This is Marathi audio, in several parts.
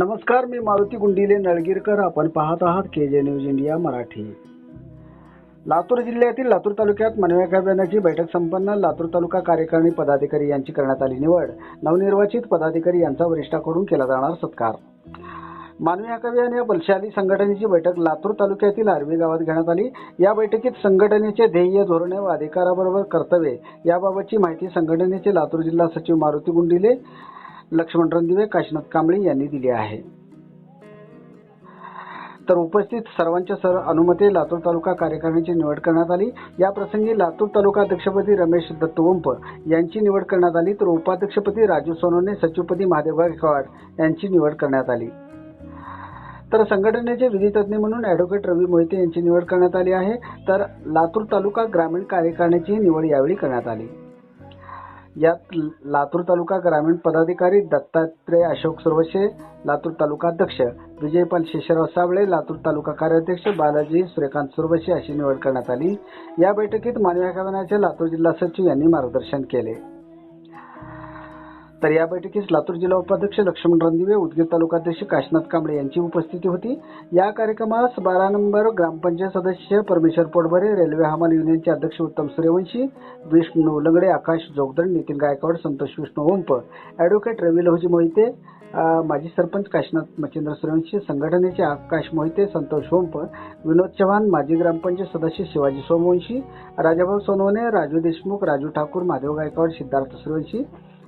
नमस्कार मी मारुती गुंडिले नळगीरकर. आपण पाहत आहात के जे न्यूज इंडिया मराठी. लातूर जिल्ह्यातील लातूर तालुक्यात मनव्या अभियानाची बैठक संपन्न. लातूर तालुका कार्यकारिणी पदाधिकारी यांची करण्यात आली निवड. नवनिर्वाचित पदाधिकारी यांचा वरिष्ठाकडून केला जाणार सत्कार. मानवी हक्क आणि या बलशाली संघटनेची बैठक लातूर तालुक्यातील आर्वी गावात घेण्यात आली. या बैठकीत संघटनेचे ध्येय धोरणे व अधिकाराबरोबर कर्तव्ये याबाबतची माहिती संघटनेचे लातूर जिल्हा सचिव मारुती गुंडिले लक्ष्मण रणदिवे काशीनाथ कांबळे यांनी दिली आहे. तर उपस्थित सर्वांच्या सर अनुमते लातूर तालुका कार्यकारिणीची निवड करण्यात आली. या प्रसंगी लातूर तालुका अध्यक्षपदी रमेश दत्तवंप यांची निवड करण्यात आली. तर उपाध्यक्षपदी राजू सोनवणे सचिवपदी महादेव गायकवाड यांची निवड करण्यात आली. तर संघटनेचे विधितज्ञ म्हणून ॲडव्होकेट रवी मोहिते यांची निवड करण्यात आली आहे. तर लातूर तालुका ग्रामीण कार्यकारिणीची निवड यावेळी करण्यात आली. यात लातूर तालुका ग्रामीण पदाधिकारी दत्तात्रय अशोक सुरवशे लातूर तालुका अध्यक्ष विजयपाल शेषराव साबळे लातूर तालुका कार्याध्यक्ष बालाजी श्रीकांत सुरवशे अशी निवड करण्यात आली. या बैठकीत मानवी हक्क लातूर जिल्हा सचिव यांनी मार्गदर्शन केले. तर या बैठकीस लातूर जिल्हा उपाध्यक्ष लक्ष्मण रणदिवे उदगीर तालुका काशनाथ कांबळे यांची उपस्थिती होती. या कार्यक्रमास बारा नंबर ग्रामपंचायत सदस्य परमेश्वर पोटभरे रेल्वे हमाल युनियनचे अध्यक्ष उत्तम सूर्यवंशी विष्णू लंगडे आकाश जोगदंड नितीन गायकवाड संतोष विष्णू ओंप. ॲडव्होकेट रवी लहोजी मोहिते माजी सरपंच काशनाथ मच्छिंद्र सूर्यवंशी संघटनेचे आकाश मोहिते संतोष ओंप विनोद चव्हाण माजी ग्रामपंचायत सदस्य शिवाजी सोमवंशी राजाभाऊ सोनवणे राजू देशमुख राजू ठाकूर महादेव गायकवाड सिद्धार्थ सूर्यवंशी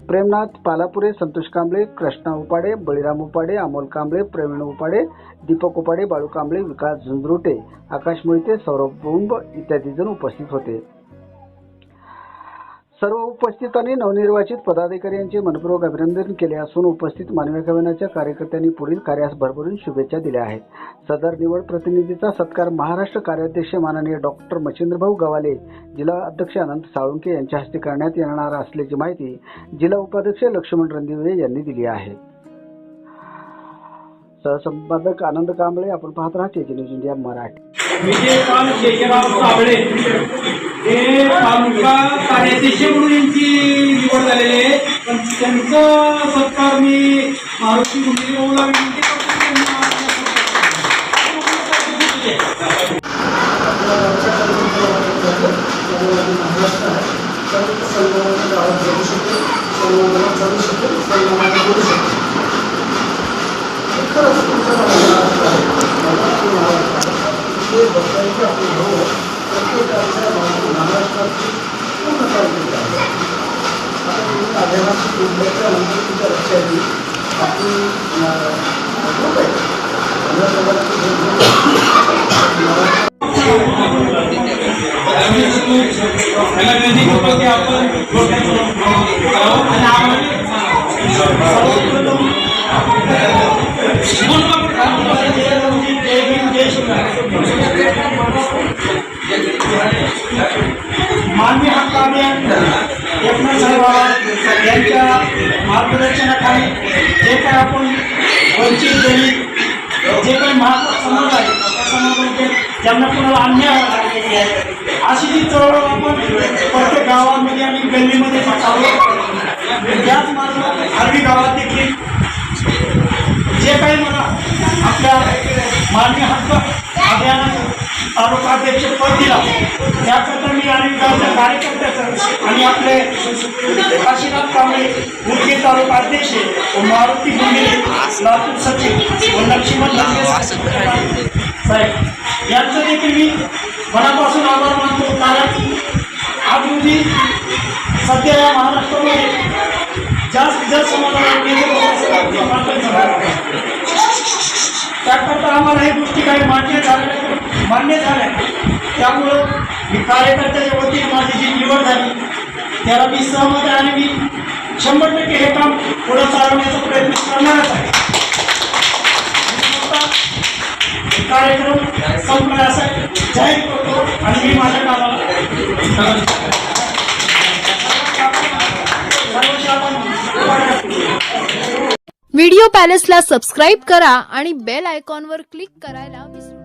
प्रेमनाथ पालापुरे संतोष कांबळे कृष्णा उपाडे बळीराम उपाडे अमोल कांबळे प्रवीण उपाडे दीपक उपाडे बाळू कांबळे विकास झुंजरुटे आकाश मोहिते सौरभ बुंब इत्यादी जण उपस्थित होते. सर्व उपस्थितांनी नवनिर्वाचित पदाधिकारी यांचे मनपूर्वक अभिनंदन केले असून उपस्थित मानवी कार्यकर्त्यांनी पुढील कार्यास भरभरून शुभेच्छा दिल्या आहेत. सदर निवड प्रतिनिधीचा सत्कार महाराष्ट्र कार्याध्यक्ष माननीय डॉक्टर मच्छिंद्रभाऊ गवाले जिल्हा अध्यक्ष अनंत साळुंके यांच्या हस्ते करण्यात येणार असल्याची माहिती जिल्हा उपाध्यक्ष लक्ष्मण रणदिवे यांनी दिली आहे. सहसंपादक आनंद कांबळे आपण पाहत राहा KG news India Marathi. Vijaykant Sheshrao Sable हे तालुका कार्याध्यक्ष म्हणून यांची निवड झालेली आहे. पण त्यांचा सत्कार मी मारुती गुंडे भाऊला विनंती करतो की त्यांनी आपल्या सत्कार त्याला विनंती करतो आपण यांच्या मार्गदर्शनाखाली जे काही आपण वंचित दलित जे काही महात्मा समाज आहे त्या समाजामध्ये ज्यांना कोणाला अन्याय लागलेली आहे अशी जी चळवळ आपण प्रत्येक गावामध्ये आणि गल्लीमध्ये चालू याच मार्गात आर्वी गावात देखील जे काही मला आपल्या मान्य तालुकाध्यक्ष पद दिला. त्याकरता मी आणि गावच्या कार्यकर्त्याचं आणि आपले काशीनाथ कांबळे मुलगी तालुका अध्यक्ष व मारुती गुंडे लातूर सचिव व लक्ष्मण साहेब. यांचं देखील मी मनापासून आभार मानतो. कारण आज रोजी सध्या या महाराष्ट्रामध्ये जास्त जास्त समाजाला केंद्र त्याकरता आम्हाला हे गोष्टी काही मान्य झाल्या मान्य झाल्या. त्यामुळं मी कार्यकर्त्याच्या वतीने माझी जी निवड झाली त्याला मी सहमत आहे आणि मी शंभर टक्के हे काम पुढं चालवण्याचा प्रयत्न करणारच आहे. कार्यक्रम संपला असा जाहीर करतो आणि मी माझ्या कामाला व्हिडिओ पॅलेसला सबस्क्राईब करा आणि बेल आयकॉनवर क्लिक करायला विसरू